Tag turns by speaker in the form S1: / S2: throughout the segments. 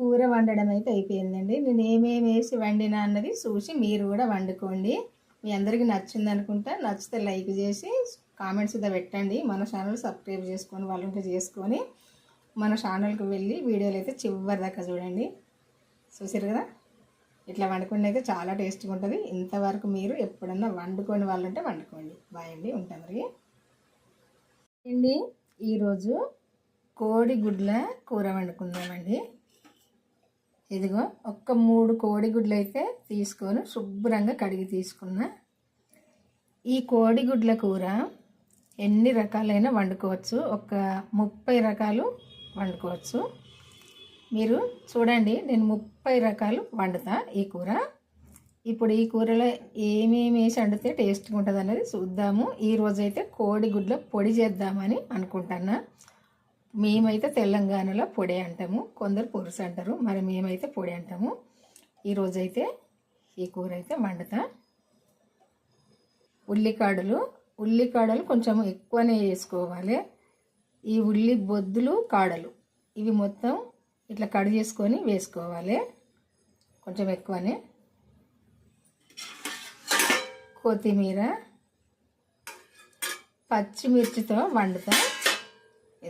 S1: కూర వండడం అయితే అయిపోయిందండి. నేను ఏమేమి వేసి వండినా అన్నది చూసి మీరు కూడా వండుకోండి. మీ అందరికీ నచ్చింది అనుకుంటా. నచ్చితే లైక్ చేసి కామెంట్స్ ఇదా పెట్టండి. మన ఛానల్ సబ్స్క్రైబ్ చేసుకొని వాళ్ళంటే చేసుకొని మన ఛానల్కి వెళ్ళి వీడియోలు అయితే చివరి దాకా చూడండి. చూసారు కదా? ఇట్లా వండుకుంటే అయితే చాలా టేస్ట్గా ఉంటుంది. ఇంతవరకు మీరు ఎప్పుడన్నా వండుకొని వాళ్ళంటే వండుకోండి. బాయ్ అండి. ఉంటాం మరి. అండి ఈరోజు కోడి గుడ్ల కూర వండుకుందామండి. ఇదిగో ఒక్క మూడు కోడిగుడ్లు అయితే తీసుకొని శుభ్రంగా కడిగి తీసుకున్నా. ఈ కోడిగుడ్ల కూర ఎన్ని రకాలైన వండుకోవచ్చు. ఒక ముప్పై రకాలు వండుకోవచ్చు. మీరు చూడండి నేను ముప్పై రకాలు వండుతా ఈ కూర. ఇప్పుడు ఈ కూరలో ఏమేమి వేసి వండితే టేస్ట్గా ఉంటుంది అనేది చూద్దాము. ఈ రోజైతే పొడి చేద్దామని అనుకుంటున్నా. మేమైతే తెలంగాణలో పొడి అంటాము కొందరు పురుసు అంటారు మరి మేమైతే పొడి అంటాము. ఈరోజైతే ఈ కూర అయితే వండుతా ఉల్లికాడలు ఉల్లికాడలు కొంచెం ఎక్కువనే వేసుకోవాలి. ఈ ఉల్లి బొద్దులు కాడలు ఇవి మొత్తం ఇట్లా కట్ చేసుకొని వేసుకోవాలి కొంచెం ఎక్కువనే. కొత్తిమీర పచ్చిమిర్చితో వండుతా.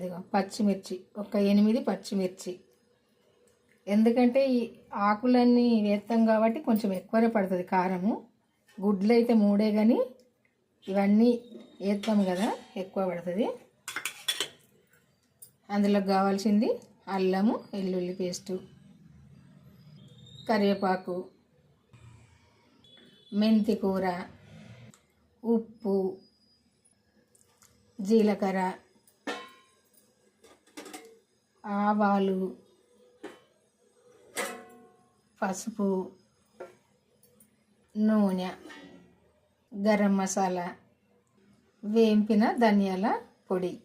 S1: ఇదిగో పచ్చిమిర్చి ఒక ఎనిమిది పచ్చిమిర్చి. ఎందుకంటే ఈ ఆకులన్నీ వేస్తాం కాబట్టి కొంచెం ఎక్కువనే పడుతుంది కారము. గుడ్లు అయితే మూడే కానీ ఇవన్నీ వేస్తాం కదా ఎక్కువ పడుతుంది. అందులో కావాల్సింది అల్లము వెల్లుల్లి పేస్టు కరివేపాకు మెంతి కూర ఉప్పు జీలకర్ర ఆవాలు పసుపు నూనె గరం మసాలా వేంపిన ధనియాల పొడి.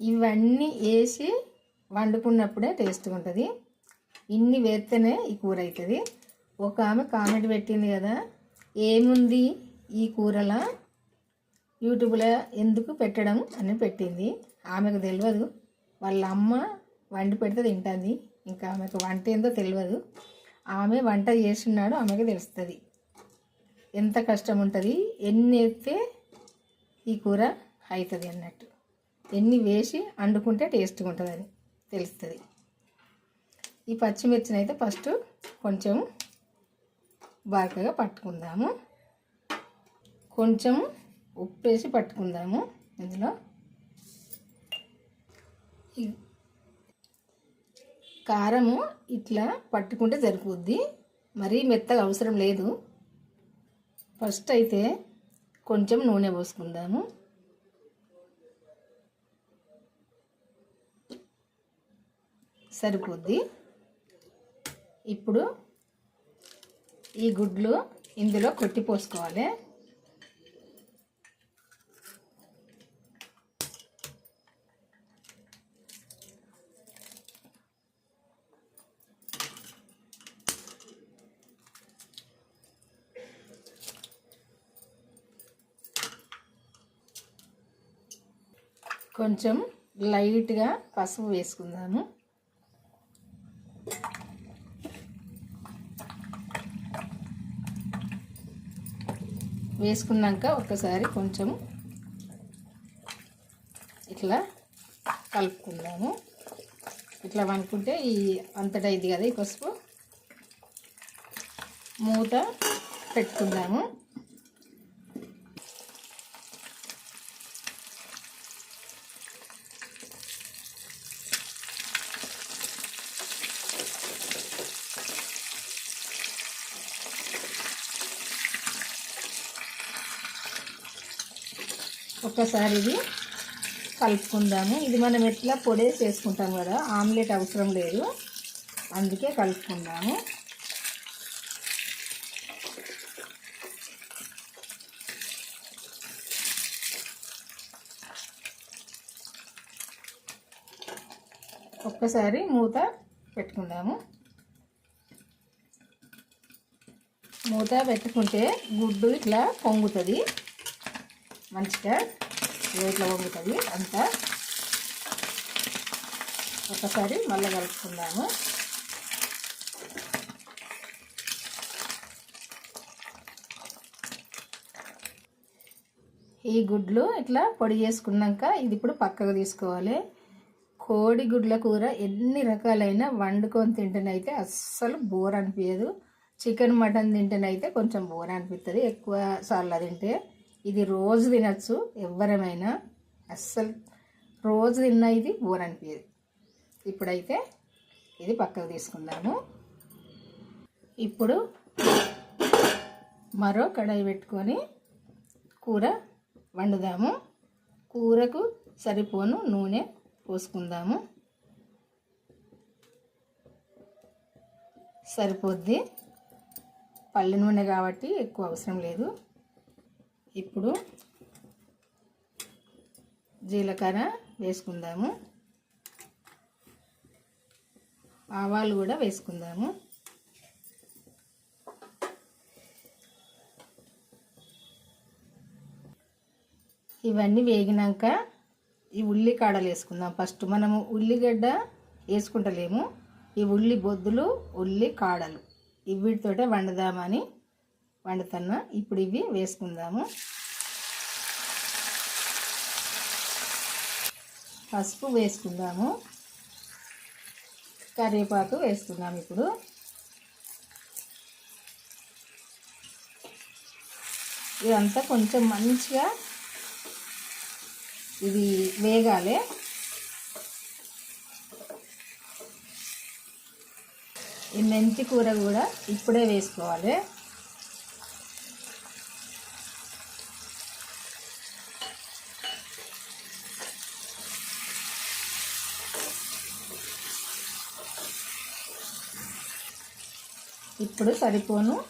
S1: ఇవన్నీ వేసి వండుకున్నప్పుడే టేస్ట్గా ఉంటుంది. ఇన్ని వేస్తేనే ఈ కూర అవుతుంది ఒక ఆమె కామెంట్ పెట్టింది కదా ఏముంది ఈ కూరలా? యూట్యూబ్లో ఎందుకు పెట్టడం? అని పెట్టింది. ఆమెకు తెలియదు వాళ్ళ అమ్మ వండి పెడితే తింటుంది. ఇంకా ఆమెకు వంట ఏందో తెలియదు ఆమె వంట చేస్తున్నాడు ఆమెకు తెలుస్తుంది. ఎంత కష్టం ఉంటుంది ఎన్ని వేస్తే ఈ కూర అవుతుంది అన్నట్టు. ఎన్ని వేసి వండుకుంటే టేస్ట్గా ఉంటుంది అని తెలుస్తుంది. ఈ పచ్చిమిర్చిని అయితే ఫస్ట్ కొంచెం బాగా పట్టుకుందాము. కొంచెం ఉప్పు వేసి పట్టుకుందాము. ఇందులో కారము ఇట్లా పట్టుకుంటే సరిపోద్ది. మరీ మెత్తగా అవసరం లేదు. ఫస్ట్ అయితే కొంచెం నూనె పోసుకుందాము. సరిపోద్ది. ఇప్పుడు ఈ గుడ్లు ఇందులో కొట్టి పోసుకోవాలి. కొంచెం లైట్గా పసుపు వేసుకుందాము. వేసుకున్నాక ఒకసారి కొంచెం ఇట్లా కలుపుకుందాము. ఇట్లా అనుకుంటే ఈ అంతటా ఇది కదా ఈ పసుపు? మూత పెట్టుకుందాము. ఒక్కసారి ఇది కలుపుకుందాము. ఇది మనం ఎట్లా పొడి చేసుకుంటాం కదా ఆమ్లెట్ అవసరం లేదు. అందుకే కలుపుకుందాము. ఒక్కసారి మూత పెట్టుకుందాము. మూత పెట్టుకుంటే గుడ్డు ఇట్లా పొంగుతుంది. మంచిగా ఇట్లా వంగుతుంది అంతా ఒకసారి మళ్ళీ కలుపుకుందాము. ఈ గుడ్లు ఇట్లా పొడి చేసుకున్నాక ఇది ఇప్పుడు పక్కకు తీసుకోవాలి. కోడి గుడ్ల కూర ఎన్ని రకాలైన వండుకొని తింటేనైతే అస్సలు బోర్ అనిపించదు చికెన్ మటన్ తింటేనైతే కొంచెం బోర్ అనిపిస్తుంది ఎక్కువ సార్లు తింటే ఇది రోజు తినచ్చు ఎవరమైనా. అస్సలు రోజు తిన్నా ఇది బోర్ అనిపించదు ఇప్పుడైతే ఇది పక్కకు తీసుకుందాము. ఇప్పుడు మరో కడాయి పెట్టుకొని కూర వండుదాము. కూరకు సరిపోను నూనె పోసుకుందాము. సరిపోద్ది. పల్లె నూనె కాబట్టి ఎక్కువ అవసరం లేదు. ఇప్పుడు జీలకర్ర వేసుకుందాము. ఆవాలు కూడా వేసుకుందాము. ఇవన్నీ వేగినాక ఈ ఉల్లికాడలు వేసుకుందాం. ఫస్ట్ మనము ఉల్లిగడ్డ వేసుకుంటలేము. ఈ ఉల్లి బొద్దులు ఉల్లి కాడలు. ఇవిటితోటే వండుదామని వండుతున్నా. ఇప్పుడు ఇవి వేసుకుందాము. పసుపు వేసుకుందాము. కరివేపాకు వేసుకుందాం ఇప్పుడు. ఇదంతా కొంచెం మంచిగా ఇది వేగాలి. ఈ మెంతి కూర కూడా ఇప్పుడే వేసుకోవాలి. ఇప్పుడు సరిపోను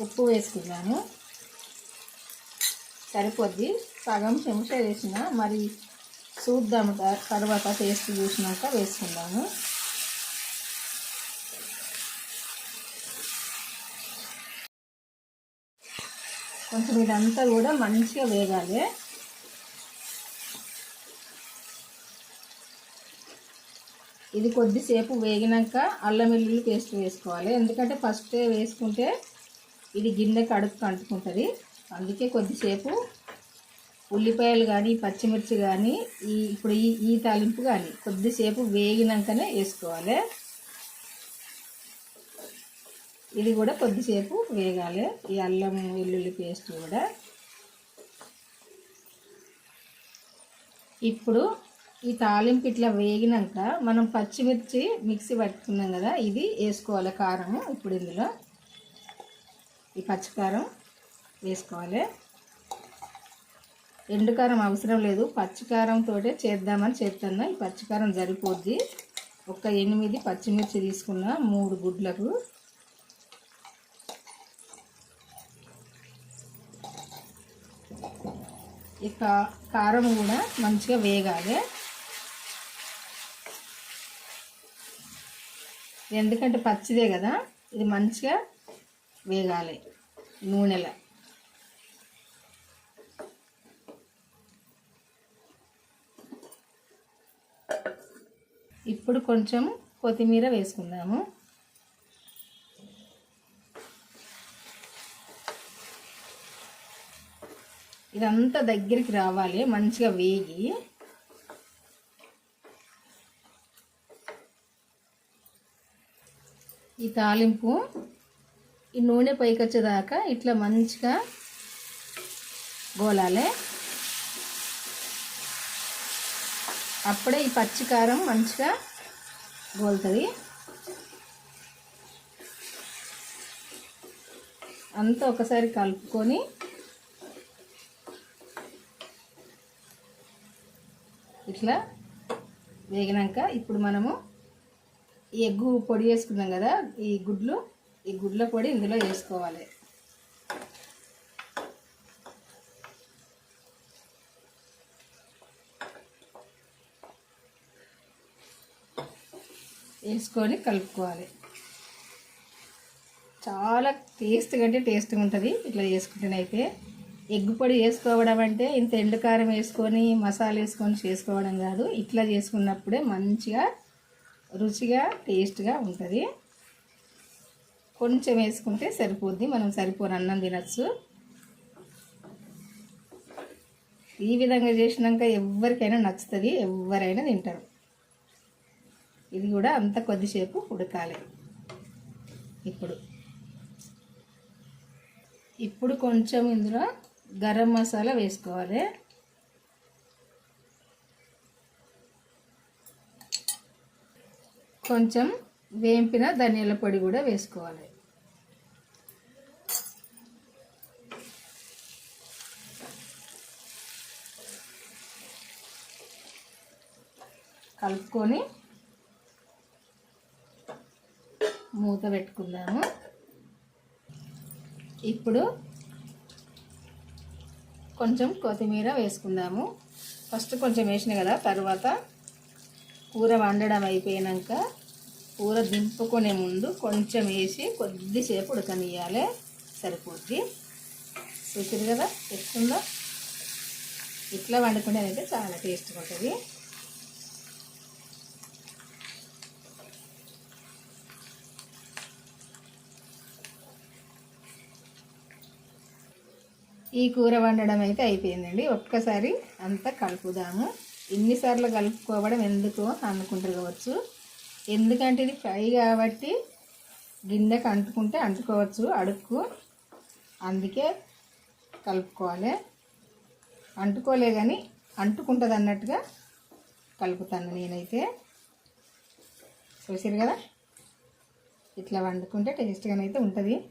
S1: ఉప్పు వేసుకున్నాను. సరిపోద్ది. సగం చెంచా వేసిన మరి చూద్దాము తర్వాత టేస్ట్ చూసినాక వేసుకుందాము. కొంచెం ఇదంతా కూడా మంచిగా వేగాలి. ఇది కొద్దిసేపు వేగినాక అల్లం వెల్లుల్లి పేస్ట్ వేసుకోవాలి. ఎందుకంటే ఫస్ట్ వేసుకుంటే ఇది గిన్నె కడుపు అంటుకుంటుంది అందుకే కొద్దిసేపు ఉల్లిపాయలు కానీ పచ్చిమిర్చి కానీ ఈ ఇప్పుడు ఈ ఈ తాలింపు కానీ కొద్దిసేపు వేగినాకనే వేసుకోవాలి. ఇది కూడా కొద్దిసేపు వేగాలి. ఈ అల్లం వెల్లుల్లి పేస్ట్ కూడా. ఇప్పుడు ఈ తాలింపు ఇట్లా వేగినాక మనం పచ్చిమిర్చి మిక్సీ పట్టుకున్నాం కదా ఇది వేసుకోవాలి కారం ఇప్పుడు ఇందులో. ఈ పచ్చికారం వేసుకోవాలి. ఎండుకారం అవసరం లేదు పచ్చికారంతో చేద్దామని చేస్తున్నా ఈ పచ్చికారం సరిపోద్ది. ఒక ఎనిమిది పచ్చిమిర్చి తీసుకున్న మూడు గుడ్లకు. ఇక కారం కూడా మంచిగా వేగాలి. ఎందుకంటే పచ్చిదే కదా ఇది మంచిగా వేగాలి నూనెలో. ఇప్పుడు కొంచెం కొత్తిమీర వేసుకుందాము. ఇదంతా దగ్గరికి రావాలి మంచిగా వేగి. ఈ తాలింపు ఈ నూనె పైకి వచ్చేదాకా ఇట్లా మంచిగా గోలాలి. అప్పుడే ఈ పచ్చికారం మంచిగా గోలుతుంది. అంతా ఒకసారి కలుపుకొని ఇట్లా వేగినాక ఇప్పుడు మనము ఈ ఎగ్గు పొడి వేసుకున్నాం కదా ఈ గుడ్లు ఈ గుడ్ల పొడి ఇందులో వేసుకోవాలి. వేసుకొని కలుపుకోవాలి. చాలా టేస్ట్గా అంటే టేస్ట్గా ఉంటుంది ఇట్లా చేసుకుంటేనైతే ఎగ్ పొడి వేసుకోవడం అంటే ఇంత ఎండుకారం వేసుకొని మసాలా వేసుకొని చేసుకోవడం కాదు. ఇట్లా చేసుకున్నప్పుడే మంచిగా రుచిగా టేస్ట్గా ఉంటుంది. కొంచెం వేసుకుంటే సరిపోద్ది. మనం సరిపోని అన్నం తినచ్చు. ఈ విధంగా చేసినాక ఎవరికైనా నచ్చుతుంది. ఎవరైనా తింటారు. ఇది కూడా అంత కొద్దిసేపు ఉడకాలి. ఇప్పుడు. ఇప్పుడు కొంచెం ఇందులో గరం మసాలా వేసుకోవాలి. కొంచెం వేంపిన ధనియాల పొడి కూడా వేసుకోవాలి. కలుపుకొని మూత పెట్టుకుందాము. ఇప్పుడు కొంచెం కొత్తిమీర వేసుకుందాము. ఫస్ట్ కొంచెం వేసిన కదా తర్వాత కూర వండడం అయిపోయాక కూర దింపుకునే ముందు కొంచెం వేసి కొద్దిసేపు ఉడకనియాలి సరిపోద్ది. చూసారు కదా ఎట్లుందో? ఇట్లా వండుకునేదైతే చాలా టేస్ట్గా ఉంటుంది. ఈ కూర వండడం అయితే అయిపోయిందండి. ఒక్కసారి అంతా కలుపుదాము. ఎన్నిసార్లు కలుపుకోవడం ఎందుకు అనుకుంటారు కావచ్చు. ఎందుకంటే ఇది ఫ్రై కాబట్టి గిన్నెకి అంటుకుంటే అంటుకోవచ్చు అడుక్కు. అందుకే కలుపుకోవాలి. అంటుకోలే కానీ అంటుకుంటుంది అన్నట్టుగా కలుపుతాను నేనైతే. చూసారు కదా? ఇట్లా వండుకుంటే టేస్ట్గానైతే ఉంటుంది.